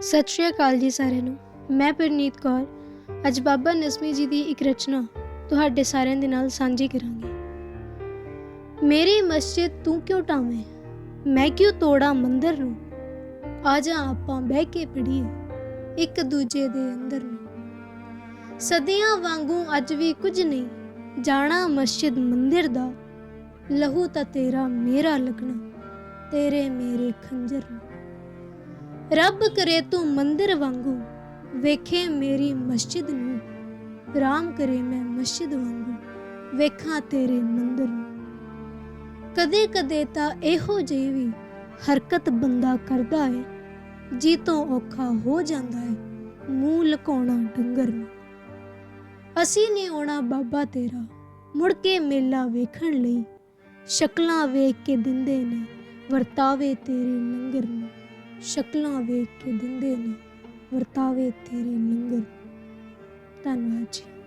ਸਤਿ ਸ਼੍ਰੀ ਅਕਾਲ ਜੀ ਸਾਰਿਆਂ ਨੂੰ। ਮੈਂ ਪਰਨੀਤ ਕੌਰ। ਅੱਜ ਬਾਬਾ ਨਸਮੀ ਜੀ ਦੀ ਇੱਕ ਰਚਨਾ ਤੁਹਾਡੇ ਸਾਰਿਆਂ ਦੇ ਨਾਲ ਸਾਂਝੀ ਕਰਾਂਗੀ। ਮੇਰੀ ਮਸਜਿਦ ਤੂੰ ਕਿਉਂ ਟਾਵੇਂ? ਮੈਂ ਕਿਉਂ ਤੋੜਾਂ ਮੰਦਰ ਨੂੰ? ਆ ਜਾ ਆਪਾਂ ਬਹਿ ਕੇ ਪੜੀਏ ਇੱਕ ਦੂਜੇ ਦੇ ਅੰਦਰ ਨੂੰ। ਸਦੀਆਂ ਵਾਂਗੂ ਅੱਜ ਵੀ ਕੁਝ ਨਹੀਂ, ਜਾਣਾ ਮਸਜਿਦ ਮੰਦਿਰ ਦਾ। ਲਹੂ ਤਾਂ ਤੇਰਾ ਮੇਰਾ ਲੱਗਣਾ, ਤੇਰੇ ਮੇਰੇ ਖੰਜਰ ਨੂੰ। ਰੱਬ ਕਰੇ ਤੂੰ ਮੰਦਰ ਵਾਂਗੂ, ਵੇਖੇ ਮੇਰੀ ਮਸਜਿਦ ਨੂੰ। ਰਾਮ ਕਰੇ ਮੈਂ ਮਸਜਿਦ ਵਾਂਗੂ, ਵੇਖਾਂ ਤੇਰੇ ਮੰਦਰ ਨੂੰ। ਕਦੇ ਕਦੇ ਤਾਂ ਇਹੋ ਜਿਹੀ ਵੀ ਹਰਕਤ ਬੰਦਾ ਕਰਦਾ ਏ, ਜੀ ਤੋਂ ਔਖਾ ਹੋ ਜਾਂਦਾ ਏ ਮੂੰਹ ਲਕਾਉਣਾ ਡੰਗਰ ਨੂੰ। ਅਸੀਂ ਨਹੀਂ ਆਉਣਾ ਬਾਬਾ ਤੇਰਾ, ਮੁੜ ਕੇ ਮੇਲਾ ਵੇਖਣ ਲਈ। ਸ਼ਕਲਾਂ ਵੇਖ ਕੇ ਦਿੰਦੇ ਨੇ, ਵਰਤਾਵੇ ਤੇਰੇ ਲੰਗਰ ਨੂੰ। ਸ਼ਕਲਾਂ ਵੇਖ ਕੇ ਦਿੰਦੇ ਨੇ ਵਰਤਾਵੇ ਤੇਰੇ ਲੰਗਰ ਧੰਨਵਾਦ ਜੀ।